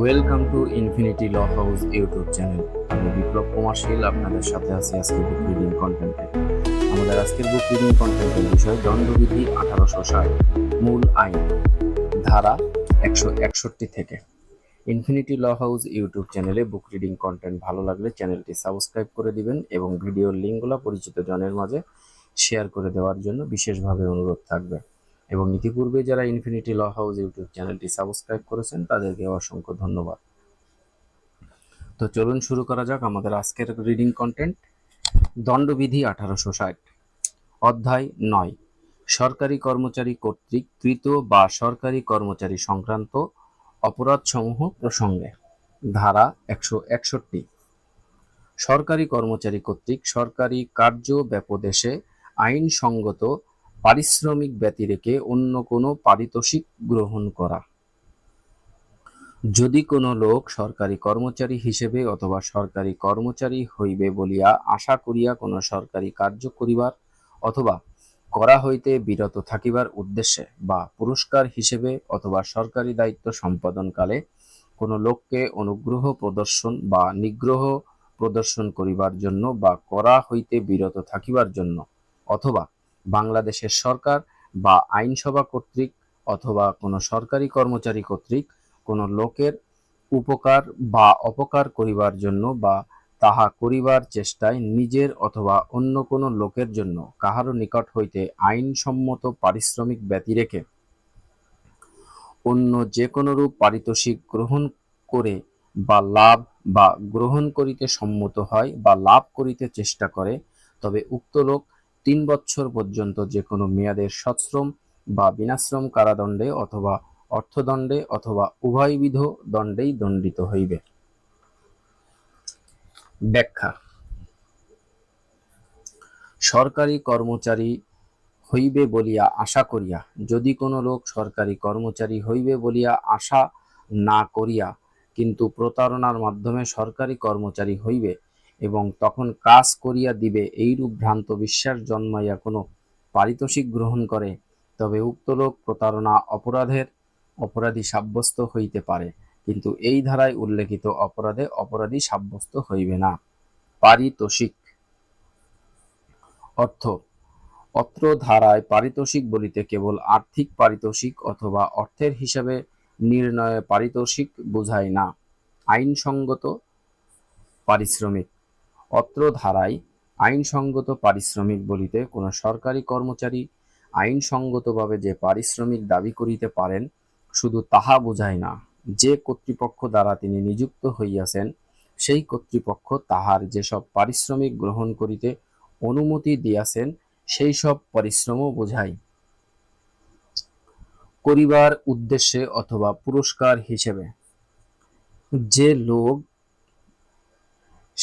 Welcome to Infinity Law House YouTube channel আমি বিপ্লব কুমার শীল, আপনাদের সাথে আছি আজকের বুক রিডিং কন্টেন্টে আমাদের আজকের বুক রিডিং কন্টেন্টের বিষয় দণ্ডবিধি আঠারোশো ষাট, মূল আইন, ধারা একশো একষট্টি থেকে। ইনফিনিটি ল হাউস ইউটিউব চ্যানেলে বুক রিডিং কন্টেন্ট ভালো লাগলে চ্যানেলটি সাবস্ক্রাইব করে দিবেন এবং ভিডিওর লিঙ্কগুলো পরিচিত জনের মাঝে শেয়ার করে দেওয়ার জন্য বিশেষভাবে অনুরোধ থাকবে। এবং ইতিপূর্বে যারা ইনফিনিটি ল হাউস ইউটিউব চ্যানেলটি সাবস্ক্রাইব করেছেন, তাদেরকে অসংখ্য ধন্যবাদ। তো চলুন শুরু করা যাক আমাদের আজকের রিডিং কন্টেন্ট দণ্ডবিধি আঠারোশো ষাট, অধ্যায় নয়, সরকারি কর্মচারী কর্তৃক কৃত বা সরকারি কর্মচারী সংক্রান্ত অপরাধসমূহ প্রসঙ্গে। ধারা একশো একষট্টি, সরকারি কর্মচারী কর্তৃক সরকারি কার্য ব্যাপদেশে আইনসঙ্গত পারিশ্রমিক ব্যতিরেকে অন্য কোনো পারিতোষিক গ্রহণ করা। যদি কোনো লোক সরকারি কর্মচারী হিসেবে অথবা সরকারি কর্মচারী হইবে বলিয়া আশা করিয়া কোনো সরকারি কার্য করিবার অথবা করা হইতে বিরত থাকিবার উদ্দেশ্যে বা পুরস্কার হিসেবে অথবা সরকারি দায়িত্ব সম্পাদনকালে কোনো লোককে অনুগ্রহ প্রদর্শন বা নিগ্রহ প্রদর্শন করিবার জন্য বা করা হইতে বিরত থাকিবার জন্য অথবা বাংলাদেশের সরকার বা আইনসভা কর্তৃক অথবা কোনো সরকারি কর্মচারী কর্তৃক কোনো লোকের উপকার বা অপকার করিবার জন্য বা তাহা করিবার চেষ্টায় নিজের অথবা অন্য কোনো লোকের জন্য কাহারও নিকট হইতে আইনসম্মত পারিশ্রমিক ব্যতি রেখে অন্য যে কোনো রূপ পারিতোষিক গ্রহণ করে বা লাভ বা গ্রহণ করিতে সম্মত হয় বা লাভ করিতে চেষ্টা করে, তবে উক্ত লোক তিন বছর পর্যন্ত যে কোনো মেয়াদের সশ্রম বা বিনাশ্রম কারাদণ্ডে অথবা অর্থদণ্ডে অথবা উভয়বিধ দণ্ডেই দণ্ডিত হইবে। ব্যাখ্যা। সরকারি কর্মচারী হইবে বলিয়া আশা করিয়া, যদি কোনো লোক সরকারি কর্মচারী হইবে বলিয়া আশা না করিয়া, কিন্তু প্রতারণার মাধ্যমে সরকারি কর্মচারী হইবে এবং তখন কাজ করিয়া দিবে এইরূপ ভ্রান্ত বিশ্বাস জন্মাইয়া কোনো পারিতোষিক গ্রহণ করে, তবে উক্ত লোক প্রতারণা অপরাধের অপরাধী সাব্যস্ত হইতে পারে। কিন্তু এই ধারায় উল্লেখিত অপরাধে অপরাধী সাব্যস্ত হইবে না। পারিতোষিক অর্থ, অত্র ধারায় পারিতোষিক বলিতে কেবল আর্থিক পারিতোষিক অথবা অর্থের হিসাবে নির্ণয়ে পারিতোষিক বোঝায় না। আইনসঙ্গত পারিশ্রমিক। অত্র ধারায় আইনসঙ্গত পারিশ্রমিক বলিতে কোনো সরকারি কর্মচারী আইনসঙ্গতভাবে যে পারিশ্রমিক দাবি করিতে পারেন, শুধু তাহা বোঝায় না, যে কর্তৃপক্ষ দ্বারা তিনি নিযুক্ত হইয়াছেন, সেই কর্তৃপক্ষ তাহার যেসব পারিশ্রমিক গ্রহণ করিতে অনুমতি দিয়াছেন, সেই সব পরিশ্রমও বোঝায়। করিবার উদ্দেশ্যে অথবা পুরস্কার হিসেবে যে লোক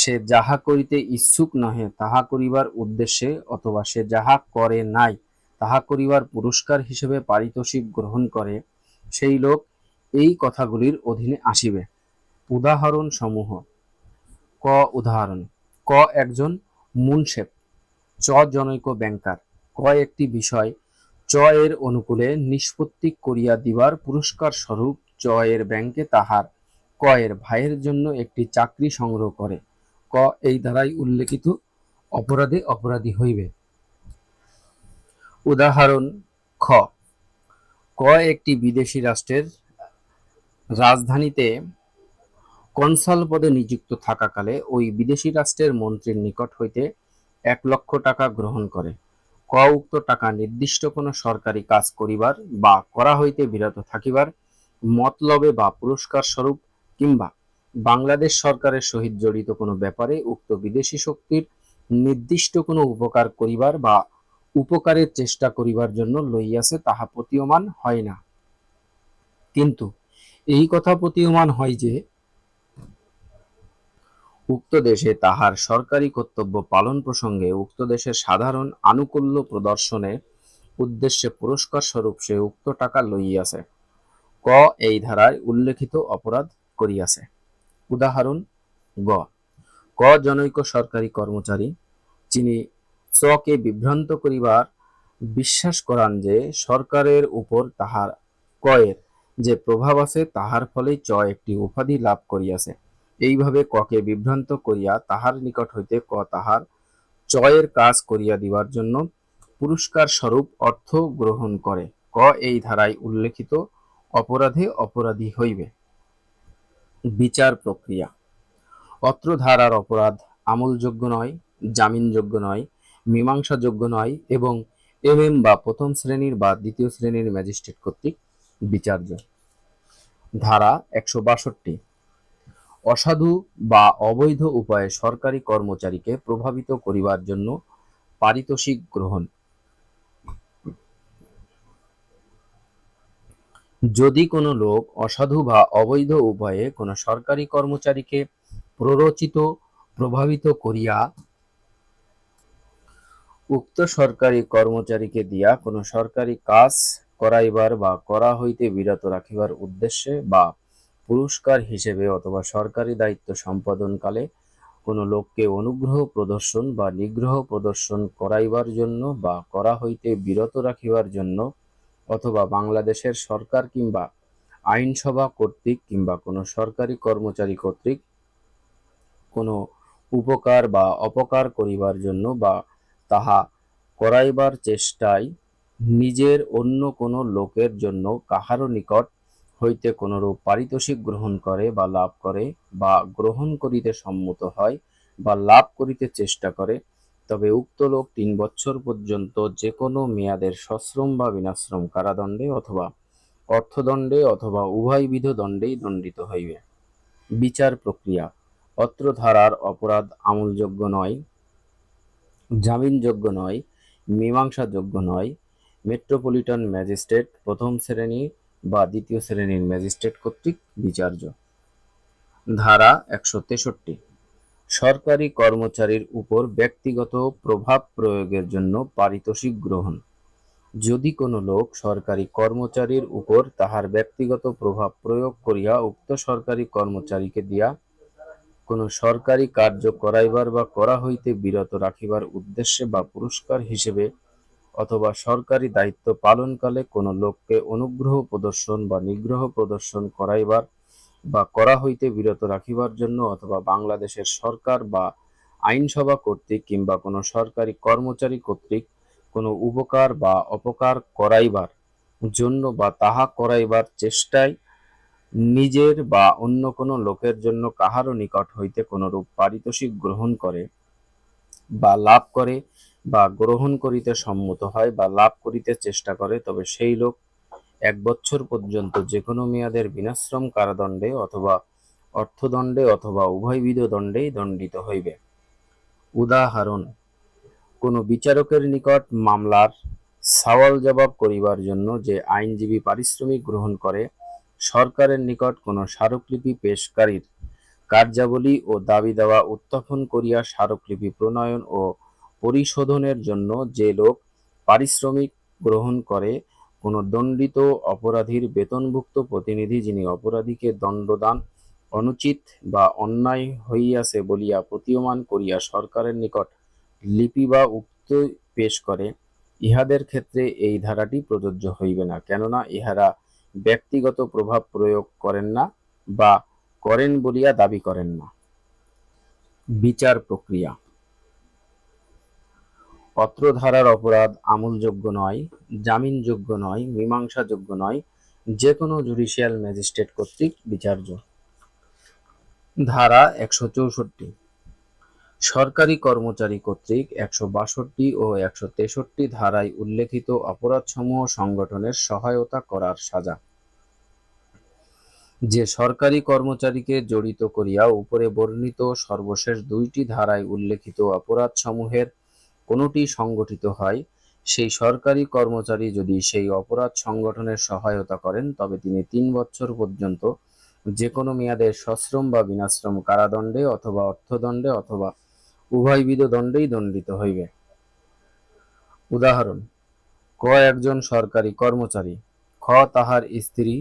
সে যাহা করিতে ইচ্ছুক নহে, তাহা করিবার উদ্দেশ্যে অথবা সে যাহা করে নাই, তাহা করিবার পুরস্কার হিসেবে পারিতোষিক গ্রহণ করে, সেই লোক এই কথাগুলির অধীনে আসিবে। উদাহরণ সমূহ ক উদাহরণ। ক একজন মুনশেপ চ জনৈক ব্যাংকার। ক একটি বিষয়। চ এর অনুকূলে নিষ্পত্তি করিয়া দিবার পুরস্কার স্বরূপ চ এর ব্যাংকে তাহার। ক এর ভাইয়ের জন্য একটি চাকরি সংগ্রহ করে। ক এই ধারায় উল্লেখিত অপরাধে অপরাধী হইবে। উদাহরণ, খ। ক একটি বিদেশি রাষ্ট্রের রাজধানীতে কনসাল পদে নিযুক্ত থাকাকালে ওই বিদেশি রাষ্ট্রের মন্ত্রীর নিকট হইতে এক লক্ষ টাকা গ্রহণ করে। ক উক্ত টাকা নির্দিষ্ট কোনো সরকারি কাজ করিবার বা করা হইতে বিরত থাকিবার মতলবে বা পুরস্কার স্বরূপ কিংবা বাংলাদেশ সরকারের সহিত জড়িত কোনো ব্যাপারে উক্ত বিদেশি শক্তির নির্দিষ্ট কোনো উপকার করিবার বা উপকারের চেষ্টা করিবার জন্য লইয়াছে তাহা প্রতীয়মান হয় না। কিন্তু এই কথা প্রতীয়মান হয় যে, উক্ত দেশে তাহার সরকারি কর্তব্য পালন প্রসঙ্গে উক্ত দেশের সাধারণ আনুকূল্য প্রদর্শনের উদ্দেশ্যে পুরস্কার স্বরূপ সে উক্ত টাকা লইয়াছে। ক এই ধারায় উল্লেখিত অপরাধ করিয়াছে। উদাহরণ গ। ক জনৈক সরকারি কর্মচারী, যিনি চকে বিভ্রান্ত করিবার বিশ্বাস করান যে সরকারের উপর তাহার কয়ের যে প্রভাব আছে, তাহার ফলে চ একটি উপাধি লাভ করিয়াছে। এইভাবে ককে বিভ্রান্ত করিয়া তাহার নিকট হইতে ক তাহার চয়ের কাজ করিয়া দিবার জন্য পুরস্কার স্বরূপ অর্থ গ্রহণ করে। ক এই ধারায় উল্লেখিত, অপরাধে অপরাধী হইবে। বিচার প্রক্রিয়া। অত্র ধারার অপরাধ আমলযোগ্য নয়, জামিনযোগ্য নয়, মীমাংসাযোগ্য নয় এবং এম এম বা প্রথম শ্রেণির বা দ্বিতীয় শ্রেণির ম্যাজিস্ট্রেট কর্তৃক বিচার্য। ধারা একশো বাষট্টি। অসাধু বা অবৈধ উপায়ে সরকারি কর্মচারীকে প্রভাবিত করিবার জন্য পারিতোষিক গ্রহণ। যদি কোনো লোক অসাধু বা অবৈধ উভয়ে কোনো সরকারি কর্মচারীকে প্ররোচিত, প্রভাবিত করিয়া উক্ত সরকারি কর্মচারীকে দিয়া কোনো সরকারি কাজ করাইবার বা করা হইতে বিরত রাখিবার উদ্দেশ্যে বা পুরস্কার হিসেবে অথবা সরকারি দায়িত্ব সম্পাদনকালে কোনো লোককে অনুগ্রহ প্রদর্শন বা নিগ্রহ প্রদর্শন করাইবার জন্য বা করা হইতে বিরত রাখিবার জন্য অথবা বাংলাদেশের সরকার কিংবা আইনসভা কর্তৃক কিংবা কোনো সরকারি কর্মচারী কর্তৃক কোনো উপকার বা অপকার করিবার জন্য বা তাহা করাইবার চেষ্টায় নিজের অন্য কোনো লোকের জন্য কাহারও নিকট হইতে কোনরূপ পারিতোষিক গ্রহণ করে বা লাভ করে বা গ্রহণ করিতে সম্মত হয় বা লাভ করিতে চেষ্টা করে তবে উক্ত লোক তিন বছর পর্যন্ত যে কোনো মেয়াদের সশ্রম বা বিনাশ্রম কারাদণ্ডে অথবা অর্থদণ্ডে অথবা উভয়বিধ দণ্ডেই দণ্ডিত হইবে। বিচার প্রক্রিয়া। অত্র ধারার অপরাধ আমলযোগ্য নয়, জামিনযোগ্য নয়, মীমাংসাযোগ্য নয়, মেট্রোপলিটন ম্যাজিস্ট্রেট প্রথম শ্রেণি বা দ্বিতীয় শ্রেণির ম্যাজিস্ট্রেট কর্তৃক বিচার্য। ধারা একশো তেষট্টি। সরকারি কর্মচারীর উপর ব্যক্তিগত প্রভাব প্রয়োগের জন্য পারিতোষিক গ্রহণ। যদি কোনো লোক সরকারি কর্মচারীর উপর তাহার ব্যক্তিগত প্রভাব প্রয়োগ করিয়া উক্ত সরকারি কর্মচারীকে দিয়া কোনো সরকারি কার্য করাইবার বা করা হইতে বিরত রাখিবার উদ্দেশ্যে বা পুরস্কার হিসেবে অথবা সরকারি দায়িত্ব পালনকালে কোনো লোককে অনুগ্রহ প্রদর্শন বা নিগ্রহ প্রদর্শন করাইবার বা করা হইতে বিরত রাখিবার জন্য অথবা বাংলাদেশের সরকার বা আইনসভা কর্তৃক কিংবা কোনো সরকারি কর্মচারী কর্তৃক কোনো উপকার বা অপকার করাইবার জন্য বা তাহা করাইবার চেষ্টায় নিজের বা অন্য কোনো লোকের জন্য কাহারও নিকট হইতে কোনরূপ পারিতোষিক গ্রহণ করে বা লাভ করে বা গ্রহণ করিতে সম্মত হয় বা লাভ করিতে চেষ্টা করে, তবে সেই লোক এক বছর পর্যন্ত যে কোনো মেয়াদের বিনাশ্রম কারাদণ্ডে অথবা অর্থদণ্ডে অথবা উভয়বিধ দণ্ডেই দণ্ডিত হইবে। উদাহরণ, কোনো বিচারকের নিকট মামলার সওয়াল জবাব করিবার জন্য যে আইনজীবী পারিশ্রমিক গ্রহণ করে, সরকারের নিকট কোনো স্মারকলিপি পেশকারীর কার্যাবলী ও দাবি দেওয়া উত্থাপন করিয়া স্মারকলিপি প্রণয়ন ও পরিশোধনের জন্য যে লোক পারিশ্রমিক গ্রহণ করে কোনো দণ্ডিত অপরাধীর বেতনভুক্ত প্রতিনিধি যিনি অপরাধীকে দণ্ডদান অনুচিত বা অন্যায় হইয়াছে বলিয়া প্রতীয়মান করিয়া সরকারের নিকট লিপি বা উক্ত পেশ করে, ইহাদের ক্ষেত্রে এই ধারাটি প্রযোজ্য হইবে না। কেননা ইহারা ব্যক্তিগত প্রভাব প্রয়োগ করেন না বা করেন বলিয়া দাবি করেন না। বিচার প্রক্রিয়া। অত্র ধারার অপরাধ আমলযোগ্য নয়, জামিনযোগ্য নয়, মীমাংসাযোগ্য নয় যে কোনো জুডিশিয়াল ম্যাজিস্ট্রেট কর্তৃক বিচার্য। ধারা একশো চৌষট্টি। সরকারি কর্মচারী কর্তৃক একশো বাষট্টি ও একশো তেষট্টি ধারায় উল্লেখিত অপরাধসমূহ সংগঠনের সহায়তা করার সাজা। যে সরকারি কর্মচারীকে জড়িত করিয়া উপরে বর্ণিত সর্বশেষ দুইটি ধারায় উল্লেখিত অপরাধসমূহের কোনোটি সংগঠিত হয়, সেই সরকারি কর্মচারী যদি সেই অপরাধ সংগঠনের সহায়তা করেন, তবে তিনি তিন বছর পর্যন্ত যে কোনো মেয়াদে সশ্রম বা বিনাশ্রম কারাদণ্ডে অথবা অর্থদণ্ডে অথবা উভয়বিধ দণ্ডেই দণ্ডিত হইবে। উদাহরণ, ক একজন সরকারি কর্মচারী, খ তাহার স্ত্রী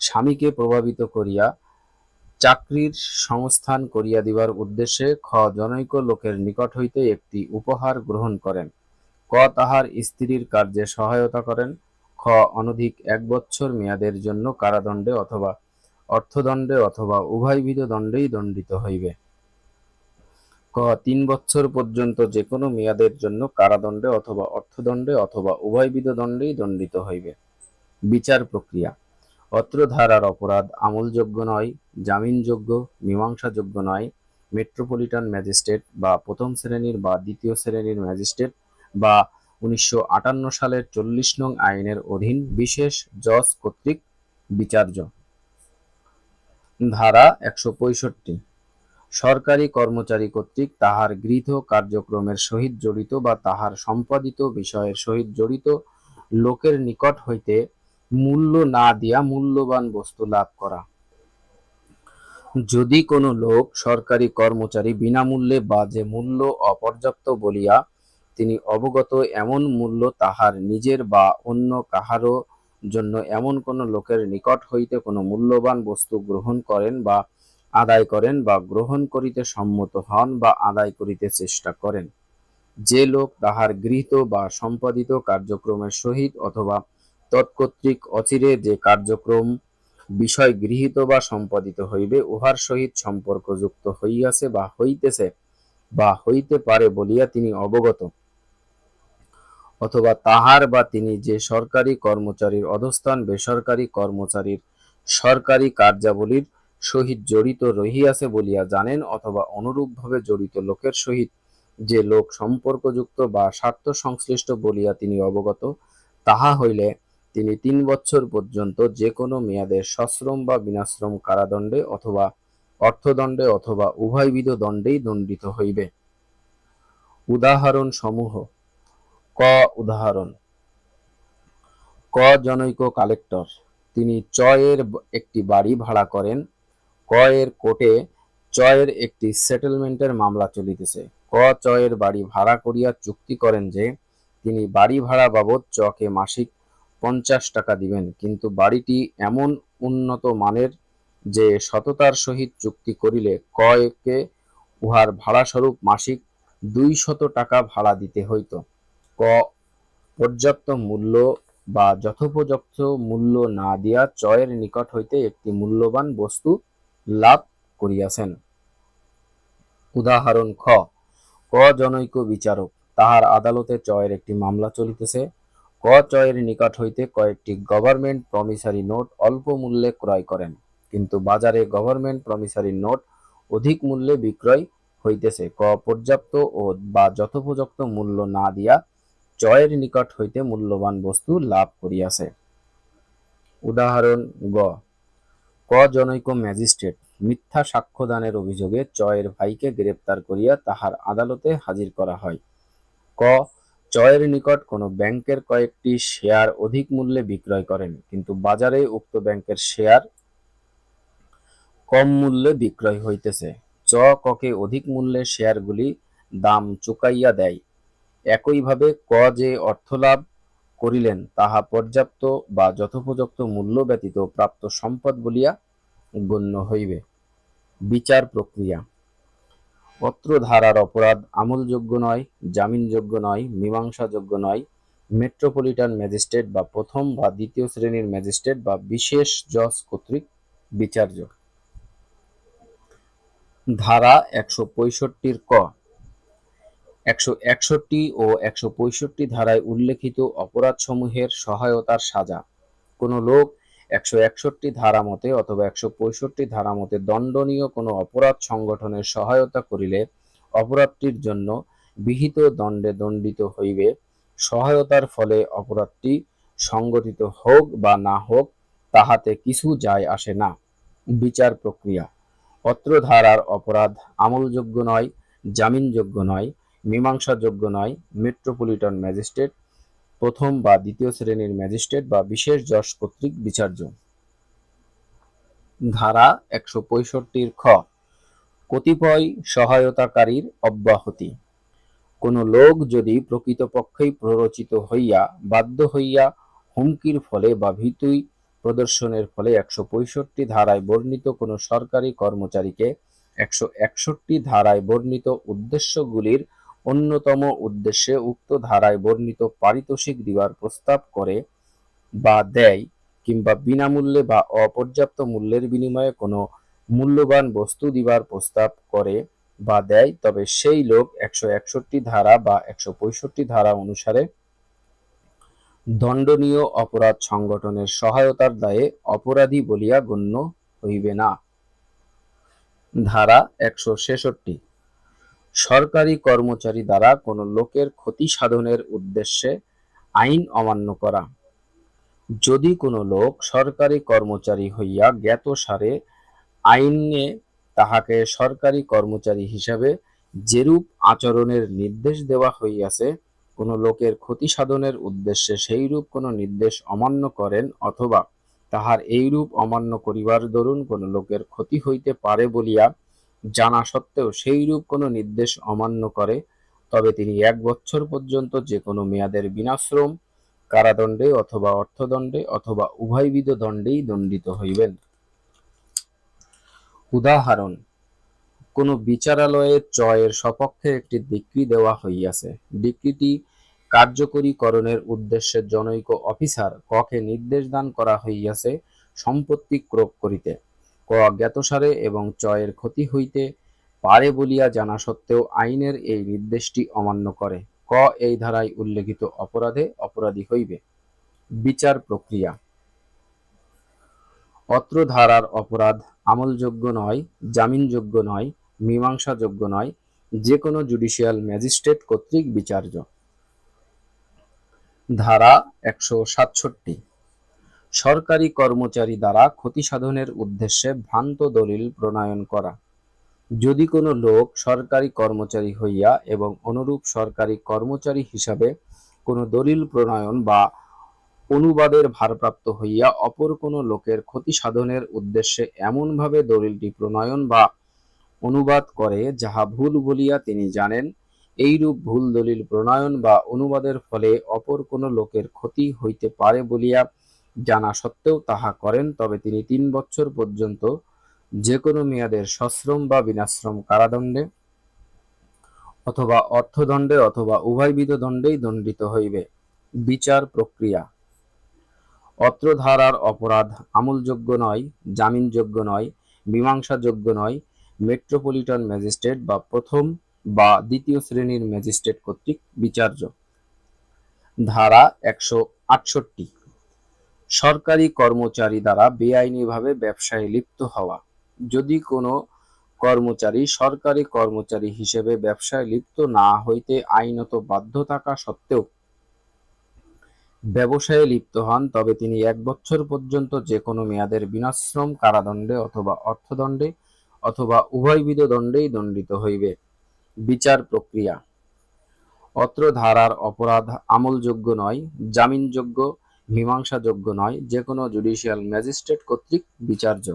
স্বামীকে প্রভাবিত করিয়া চাকরির সংস্থান করিয়া দিবার উদ্দেশ্যে খ, জনৈক লোকের নিকট হইতে একটি উপহার গ্রহণ করেন। ক, তাহার স্ত্রীর কার্যে সহায়তা করেন। খ, অনধিক এক বছর মেয়াদের জন্য কারাদণ্ডে অথবা অর্থদণ্ডে অথবা উভয়বিধ দণ্ডেই দণ্ডিত হইবে। ক, তিন বছর পর্যন্ত যে কোনো মেয়াদের জন্য কারাদণ্ডে অথবা অর্থদণ্ডে অথবা উভয়বিধ দণ্ডেই দণ্ডিত হইবে। বিচার প্রক্রিয়া। অত্র ধারার অপরাধ আমলযোগ্য নয়, জামিনযোগ্য, মীমাংসাযোগ্য নয়, মেট্রোপলিটন ম্যাজিস্ট্রেট বা প্রথম শ্রেণির বা দ্বিতীয় শ্রেণির ম্যাজিস্ট্রেট বা উনিশশো আটান্ন সালের চল্লিশ নং আইনের অধীন বিশেষ জজ কর্তৃক বিচার্য। ধারা একশো পঁয়ষট্টি। সরকারি কর্মচারী কর্তৃক তাহার গৃহীত কার্যক্রমের সহিত জড়িত বা তাহার সম্পাদিত বিষয়ের সহিত জড়িত লোকের নিকট হইতে মূল্য না দিয়া মূল্যবান বস্তু লাভ করা। যদি কোনো লোক সরকারি কর্মচারী বিনামূল্যে বা যে মূল্য অপর্যাপ্ত বলিয়া তিনি অবগত এমন মূল্য তাহার নিজের বা অন্য কাহারও জন্য এমন কোন লোকের নিকট হইতে কোনো মূল্যবান বস্তু গ্রহণ করেন বা আদায় করেন বা গ্রহণ করিতে সম্মত হন বা আদায় করিতে চেষ্টা করেন। যে লোক তাহার গৃহীত বা সম্পাদিত কার্যক্রমের সহিত অথবা তৎকর্তৃক অচিরে যে কার্যক্রম বিষয় গৃহীত বা সম্পাদিত হইবে, উহার সহিত সম্পর্কযুক্ত হইয়াছে বা হইতেছে বা হইতে পারে বলিয়া তিনি অবগত। অথবা তাহার বা তিনি যে সরকারি কর্মচারীর অধস্থান, বেসরকারি কর্মচারীর সরকারি কার্যাবলীর সহিত জড়িত রহিয়াছে বলিয়া জানেন, অথবা অনুরূপভাবে জড়িত লোকের সহিত যে লোক সম্পর্কযুক্ত বা স্বার্থ সংশ্লিষ্ট বলিয়া তিনি অবগত, তাহা হইলে তিনি তিন বছর পর্যন্ত যে কোনো মেয়াদে সশ্রম বা বিনাশ্রম কারাদণ্ডে অথবা অর্থদণ্ডে অথবা উভয়বিধ দণ্ডেই দণ্ডিত হইবে। উদাহরণ সমূহ। ক উদাহরণ। ক জনৈক কালেক্টর। তিনি চয়ের একটি বাড়ি ভাড়া করেন। ক এর কোর্টে চয়ের একটি সেটেলমেন্টের মামলা চলিতেছে। ক চয়ের বাড়ি ভাড়া করিয়া চুক্তি করেন যে, তিনি বাড়ি ভাড়া বাবদ চকে মাসিক পঞ্চাশ টাকা দিবেন। কিন্তু বাড়িটি এমন উন্নত মানের যে সততার সহিত চুক্তি করিলে কয়কে উহার ভাড়াস্বরূপ মাসিক দুই শত টাকা ভাড়া দিতে হইত। ক, পর্যাপ্ত মূল্য বা যথোপযুক্ত মূল্য না দিয়া চয়ের নিকট হইতে একটি মূল্যবান বস্তু লাভ করিয়াছেন। উদাহরণ, খ, ক জনৈক বিচারক, তাহার আদালতে চয়ের একটি মামলা চলিতেছে। ক চয়ের নিকট হইতে কয়েকটি গভর্নমেন্ট প্রমিসারি নোট অল্প মূল্যে ক্রয় করেন, কিন্তু বাজারে গভর্নমেন্ট প্রমিসারি নোট অধিক মূল্যে বিক্রয় হইতেছে। ক, পর্যাপ্ত ও বা যথোপযুক্ত মূল্য না দিয়া চয়ের নিকট হইতে মূল্যবান বস্তু লাভ করিয়াছে। উদাহরণ গ, ক জনৈক ম্যাজিস্ট্রেট মিথ্যা সাক্ষ্যদানের অভিযোগে চয়ের ভাইকে গ্রেপ্তার করিয়া তাহার আদালতে হাজির করা হয়। ক চয়ের নিকট কোনো ব্যাংকের কয়েকটি শেয়ার অধিক মূল্যে বিক্রয় করেন, কিন্তু বাজারে উক্ত ব্যাংকের শেয়ার কম মূল্যে বিক্রয় হইতেছে। চ ককে অধিক মূল্যে শেয়ারগুলি দাম চুকাইয়া দেয়। একইভাবে ক যে অর্থলাভ করিলেন, তাহা পর্যাপ্ত বা যথোপযুক্ত মূল্য ব্যতীত প্রাপ্ত সম্পদ বলিয়া গণ্য হইবে। বিচার প্রক্রিয়া অত্র ধারার অপরাধ আমলযোগ্য নয়, জামিনযোগ্য নয়, মীমাংসাযোগ্য নয়, মেট্রোপলিটন ম্যাজিস্ট্রেট বা প্রথম বা দ্বিতীয় শ্রেণির ম্যাজিস্ট্রেট বা বিশেষ জজ কর্তৃক বিচার্য। ধারা একশো পঁয়ষট্টির ক। একশো একষট্টি ও একশো পঁয়ষট্টি ধারায় উল্লেখিত অপরাধসমূহের সহায়তার সাজা। কোনো লোক একশো একষট্টি ধারা মতে অথবা একশো পঁয়ষট্টি ধারা মতে দণ্ডনীয় কোনো অপরাধ সংগঠনের সহায়তা করিলে অপরাধটির জন্য বিহিত দণ্ডে দণ্ডিত হইবে। সহায়তার ফলে অপরাধটি সংগঠিত হোক বা না হোক, তাহাতে কিছু যায় আসে না। বিচার প্রক্রিয়া। অত্র ধারার অপরাধ আমলযোগ্য নয়, জামিনযোগ্য নয়, মীমাংসাযোগ্য নয় মেট্রোপলিটন ম্যাজিস্ট্রেট প্রথম বা দ্বিতীয় শ্রেণির ম্যাজিস্ট্রেট বা বিশেষ যশ কর্তৃক বিচার্য। ধারা একশো পঁয়ষট্টির খ। কতিপয় সহায়তাকারীর অব্যাহতি। কোন লোক যদি প্রকৃতপক্ষেই প্ররোচিত হইয়া, বাধ্য হইয়া হুমকির ফলে বা ভীতুই প্রদর্শনের ফলে একশো পঁয়ষট্টি ধারায় বর্ণিত কোনো সরকারি কর্মচারীকে একশো একষট্টি ধারায় বর্ণিত উদ্দেশ্যগুলির অন্যতম উদ্দেশ্যে উক্ত ধারায় বর্ণিত পারিতোষিক দিবার প্রস্তাব করে বা দেয় কিংবা বিনামূল্যে বা অপর্যাপ্ত মূল্যের বিনিময়ে কোনো মূল্যবান বস্তু দিবার প্রস্তাব করে বা দেয়, তবে সেই লোক একশো একষট্টি ধারা বা একশো পঁয়ষট্টি ধারা অনুসারে দণ্ডনীয় অপরাধ সংগঠনের সহায়তার দায়ে অপরাধী বলিয়া গণ্য হইবে না। ধারা একশো ছেষট্টি। সরকারি কর্মচারী দ্বারা কোনো লোকের ক্ষতি সাধনের উদ্দেশ্যে আইন অমান্য করা। যদি কোনো লোক সরকারি কর্মচারী হইয়া জ্ঞাত সারে, আইনে তাহাকে সরকারি কর্মচারী হিসাবে যেরূপ আচরণের নির্দেশ দেওয়া হইয়াছে, কোনো লোকের ক্ষতি সাধনের উদ্দেশ্যে সেইরূপ কোনো নির্দেশ অমান্য করেন অথবা তাহার এইরূপ অমান্য করিবার দরুন কোনো লোকের ক্ষতি হইতে পারে বলিয়া জানা সত্ত্বেও সেইরূপ কোনো নির্দেশ অমান্য করে, তবে তিনি এক বছর পর্যন্ত যে কোনো মেয়াদের বিনাশ্রম, কারাদণ্ডে অথবা অর্থদণ্ডে অথবা উভয়বিধ দণ্ডেই দণ্ডিত হইবেন। উদাহরণ, কোনো বিচারালয়ে চয়ের সপক্ষে একটি ডিক্রি দেওয়া হইয়াছে। ডিক্রিটি কার্যকরীকরণের উদ্দেশ্যে জনৈক অফিসার ককে নির্দেশ দান করা হইয়াছে সম্পত্তি ক্রোপ করিতে। ক জ্ঞাতসারে এবং চয়ের ক্ষতি হইতে পারে বলিয়া জানা সত্ত্বেও আইনের এই নির্দেশটি অমান্য করে। ক, এই ধারায় উল্লেখিত অপরাধে অপরাধী হইবে। বিচার প্রক্রিয়া। অত্র ধারার অপরাধ আমলযোগ্য নয়, জামিনযোগ্য নয়, মীমাংসাযোগ্য নয় যে কোনো জুডিশিয়াল ম্যাজিস্ট্রেট কর্তৃক বিচার্য। ধারা একশো সাতষট্টি। সরকারি কর্মচারী দ্বারা ক্ষতি সাধনের উদ্দেশ্যে ভ্রান্ত দলিল প্রণয়ন করা। যদি কোনো লোক সরকারি কর্মচারী হইয়া এবং অনুরূপ সরকারি কর্মচারী হিসাবে কোনো দলিল প্রণয়ন বা অনুবাদের ভারপ্রাপ্ত হইয়া অপর কোনো লোকের ক্ষতি সাধনের উদ্দেশ্যে এমনভাবে দলিলটি প্রণয়ন বা অনুবাদ করে যাহা ভুল বলিয়া তিনি জানেন, এইরূপ ভুল দলিল প্রণয়ন বা অনুবাদের ফলে অপর কোনো লোকের ক্ষতি হইতে পারে বলিয়া জানা সত্ত্বেও তাহা করেন, তবে তিনি তিন বছর পর্যন্ত যে কোনো মেয়াদের সশ্রম বা বিনাশ্রম কারাদণ্ডে অথবা অর্থদণ্ডে অথবা উভয়বিধ দণ্ডেই দণ্ডিত হইবে। বিচার প্রক্রিয়া। অত্র ধারার অপরাধ আমলযোগ্য নয়, জামিনযোগ্য নয়, মীমাংসাযোগ্য নয়, মেট্রোপলিটন ম্যাজিস্ট্রেট বা প্রথম বা দ্বিতীয় শ্রেণির ম্যাজিস্ট্রেট কর্তৃক বিচার্য। ধারা একশো আটষট্টি। সরকারি কর্মচারী দ্বারা বেআইনিভাবে ব্যবসায় লিপ্ত হওয়া। যদি কোনো কর্মচারী সরকারি কর্মচারী হিসেবে ব্যবসায় লিপ্ত না হইতে আইনত বাধ্য থাকা সত্ত্বেও ব্যবসায়ে লিপ্ত হন, তবে তিনি এক বছর পর্যন্ত যে কোনো মেয়াদের বিনাশ্রম কারাদণ্ডে অথবা অর্থদণ্ডে অথবা উভয়বিধ দণ্ডেই দণ্ডিত হইবে। বিচার প্রক্রিয়া। অত্র ধারার অপরাধ আমলযোগ্য নয়, জামিনযোগ্য মীমাংসাযোগ্য নয় যে কোনো জুডিশিয়াল ম্যাজিস্ট্রেট কর্তৃক বিচার্য।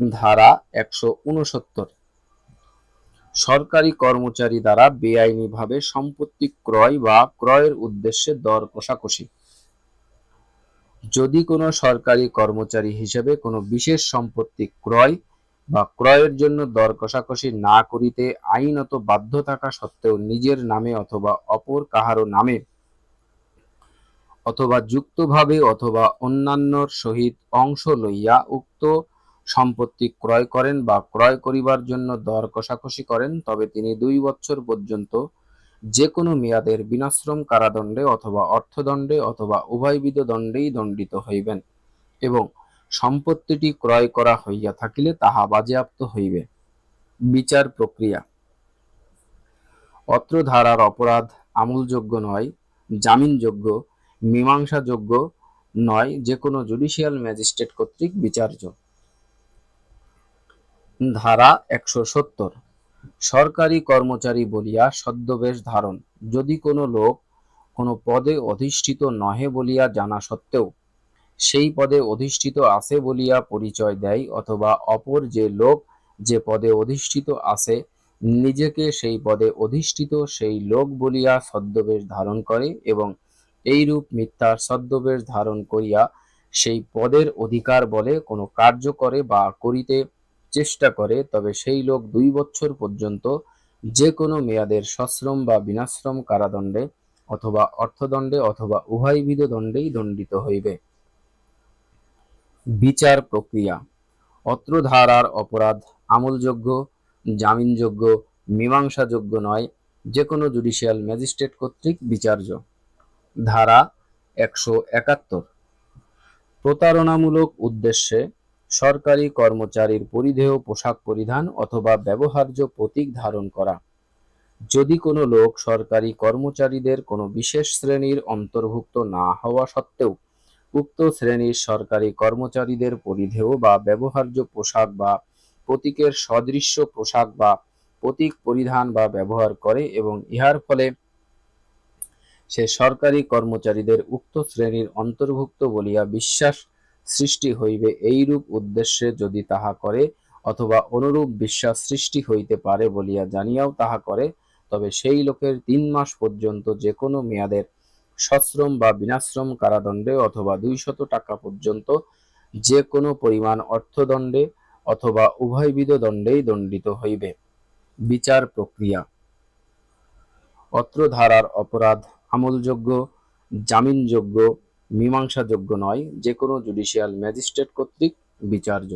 ধারা একশো উনসত্তর সরকারি কর্মচারী দ্বারা বেআইনিভাবে সম্পত্তি ক্রয় বা ক্রয়ের উদ্দেশ্যে দর কষাকষি। যদি কোনো সরকারি কর্মচারী হিসেবে কোনো বিশেষ সম্পত্তি ক্রয় বা ক্রয়ের জন্য দর কষাকষি না করিতে আইনত বাধ্য থাকা সত্ত্বেও নিজের নামে অথবা অপর কাহারও নামে অথবা যুক্তভাবে অথবা অন্যান্যর সহিত অংশ লইয়া উক্ত সম্পত্তি ক্রয় করেন বা ক্রয় করিবার জন্য দর কষাকষি করেন, তবে তিনি দুই বছর পর্যন্ত যে কোনো মেয়াদের বিনাশ্রম কারাদণ্ডে অথবা অর্থদণ্ডে অথবা উভয়বিধ দণ্ডেই দণ্ডিত হইবেন এবং সম্পত্তিটি ক্রয় করা হইয়া থাকিলে তাহা বাজেয়াপ্ত হইবে। বিচার প্রক্রিয়া। অত্র ধারার অপরাধ আমলযোগ্য নয়, জামিনযোগ্য মীমাংসাযোগ্য নয় যে কোনো জুডিশিয়াল ম্যাজিস্ট্রেট কর্তৃক বিচার্য। ধারা একশো সত্তর। সরকারি কর্মচারী বলিয়া ছদ্মবেশ ধারণ। যদি কোনো লোক কোনো পদে অধিষ্ঠিত নহে বলিয়া জানা সত্ত্বেও, সেই পদে অধিষ্ঠিত আছে বলিয়া পরিচয় দেয় অথবা অপর যে লোক যে পদে অধিষ্ঠিত আছে, নিজেকে সেই পদে অধিষ্ঠিত সেই লোক বলিয়া ছদ্মবেশ ধারণ করে এবং এইরূপ মিথ্যার ছদ্মবেশ ধারণ করিয়া সেই পদের অধিকার বলে কোনো কার্য করে বা করিতে চেষ্টা করে, তবে সেই লোক দুই বছর পর্যন্ত যে কোনো মেয়াদের সশ্রম বা বিনাশ্রম কারাদণ্ডে অথবা অর্থদণ্ডে অথবা উভয়বিধ দণ্ডেই দণ্ডিত হইবে। বিচার প্রক্রিয়া। অত্র ধারার অপরাধ আমলযোগ্য, জামিনযোগ্য, মীমাংসাযোগ্য নয়, যে কোনো জুডিশিয়াল ম্যাজিস্ট্রেট কর্তৃক বিচার্য। ধারা একশো একাত্তর। প্রতারণামূলক উদ্দেশ্যে সরকারি কর্মচারীর পরিধেয় পোশাক পরিধান অথবা ব্যবহার্য প্রতীক ধারণ করা। যদি কোনো লোক সরকারি কর্মচারীদের কোনো বিশেষ শ্রেণির অন্তর্ভুক্ত না হওয়া সত্ত্বেও উক্ত শ্রেণির সরকারি কর্মচারীদের পরিধেয় বা ব্যবহার্য পোশাক বা প্রতীকের সদৃশ্য পোশাক বা প্রতীক পরিধান বা ব্যবহার করে এবং ইহার ফলে সে সরকারি কর্মচারীদের উক্ত শ্রেণির অন্তর্ভুক্ত বলিয়া বিশ্বাস সৃষ্টি হইবে এইরূপ উদ্দেশ্যে যদি তাহা করে অথবা অনুরূপ বিশ্বাস সৃষ্টি হইতে পারে বলিয়া জানিয়াও তাহা করে, তবে সেই লোকের তিন মাস পর্যন্ত যে কোনো মেয়াদের সশ্রম বা বিনাশ্রম কারাদণ্ডে অথবা দুইশত টাকা পর্যন্ত যে কোনো পরিমাণ অর্থদণ্ডে অথবা উভয়বিধ দণ্ডেই দণ্ডিত হইবে। বিচার প্রক্রিয়া। অত্র ধারার অপরাধ আমলযোগ্য জামিনযোগ্য মীমাংসাযোগ্য নয় যে কোনো জুডিশিয়াল ম্যাজিস্ট্রেট কর্তৃক বিচার্য।